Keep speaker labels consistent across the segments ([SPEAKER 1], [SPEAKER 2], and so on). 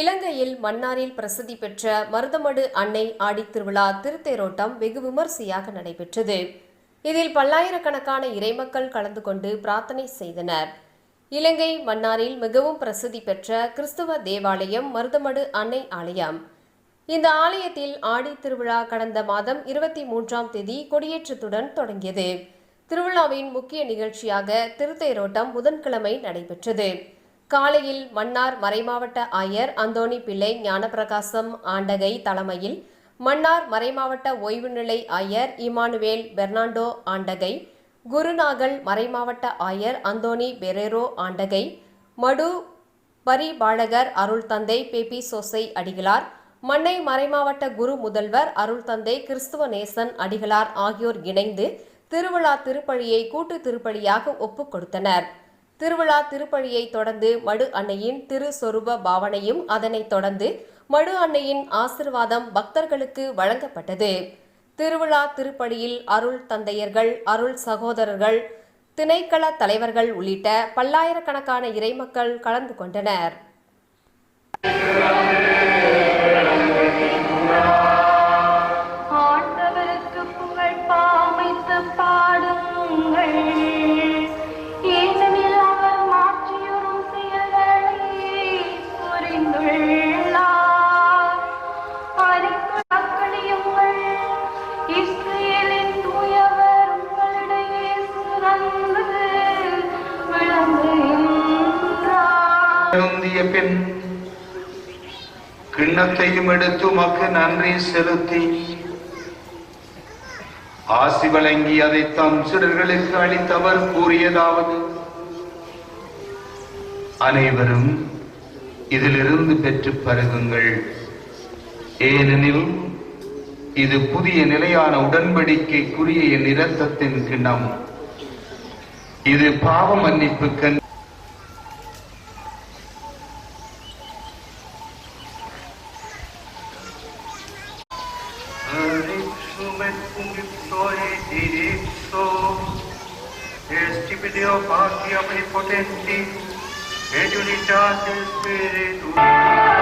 [SPEAKER 1] இலங்கையில் மன்னாரில் பிரசித்தி பெற்ற மருதமடு அன்னை ஆடித்திருவிழா திருத்தேரோட்டம் வெகு விமரிசையாக நடைபெற்றது. இதில் பல்லாயிரக்கணக்கான இறைமக்கள் கலந்து கொண்டு பிரார்த்தனை செய்தனர். இலங்கை மன்னாரில் மிகவும் பிரசித்தி பெற்ற கிறிஸ்துவ தேவாலயம் மருதமடு அன்னை ஆலயம். இந்த ஆலயத்தில் ஆடி திருவிழா கடந்த மாதம் இருபத்தி மூன்றாம் தேதி கொடியேற்றத்துடன் தொடங்கியது. திருவிழாவின் முக்கிய நிகழ்ச்சியாக திருத்தேரோட்டம் புதன்கிழமை நடைபெற்றது. காலையில் மன்னார் மறைமாவட்ட ஆயர் அந்தோணி பிள்ளை ஞானப்பிரகாசம் ஆண்டகை தலைமையில் மன்னார் மறைமாவட்ட ஓய்வுநிலை ஆயர் இமானுவேல் பெர்னாண்டோ ஆண்டகை குருநாகல் மறைமாவட்ட ஆயர் அந்தோணி பெரேரோ ஆண்டகை மடு பரிபாலகர் அருள் தந்தை பேபி சோசை அடிகளார் மன்னை மறைமாவட்ட குரு முதல்வர் அருள் தந்தை கிறிஸ்துவ நேசன் அடிகளார் ஆகியோர் இணைந்து திருவிழா திருப்பலியை கூட்டு திருப்பலியாக ஒப்புக் கொடுத்தனர். திருவிழா திருப்பழியை தொடர்ந்து மடு அன்னையின் திரு சொரூப பாவனையும் அதனைத் தொடர்ந்து மடு அன்னையின் ஆசிர்வாதம் பக்தர்களுக்கு வழங்கப்பட்டது. திருவிழா திருப்பலியில் அருள் தந்தையர்கள் அருள் சகோதரர்கள் திணைக்கள தலைவர்கள் உள்ளிட்ட பல்லாயிரக்கணக்கான இறைமக்கள் கலந்து கொண்டனர்.
[SPEAKER 2] பின் கிண்ணத்தையும் எடுத்து உமக்கு நன்றி செலுத்தி ஆசி வழங்கி அதை தம் சிறர்களுக்கு அளித்தவர் கூறியதாவது அனைவரும் இதிலிருந்து பெற்று பருகுங்கள். ஏனெனில் இது புதிய நிலையான உடன்படிக்கைக்குரிய என் இரத்தத்தின் கிண்ணம் இது பாவ மன்னிப்புக்கன்
[SPEAKER 3] Estipideo Pati Omnipotenti, et Unitate Spiritus.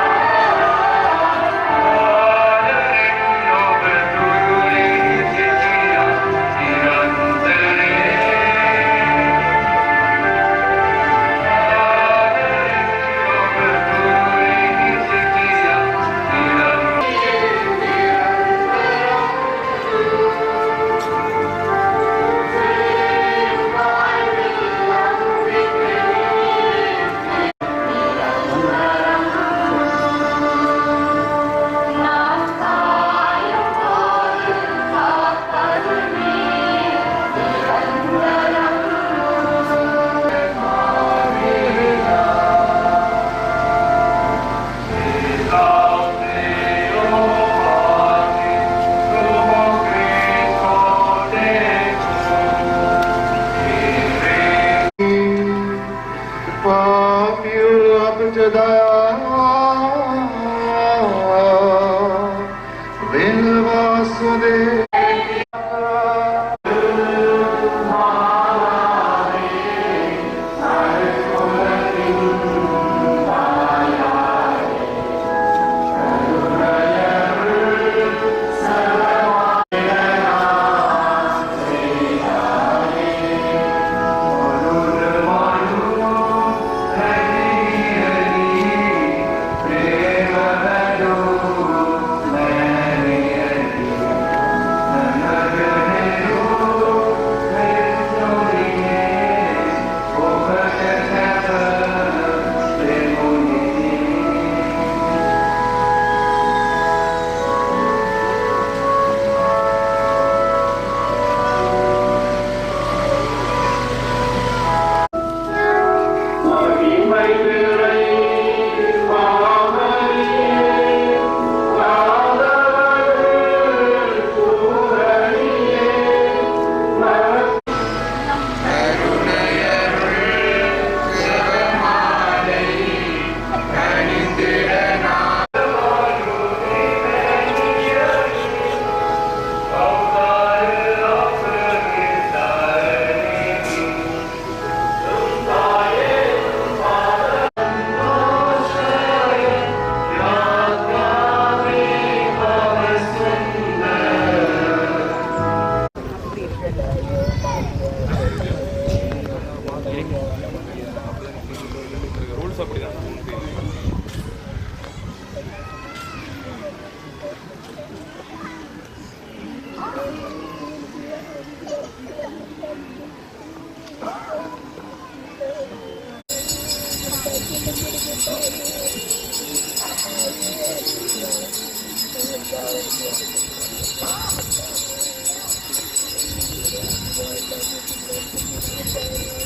[SPEAKER 2] আমাদের my ரூல்ஸ் அப்படி தான் Thank you.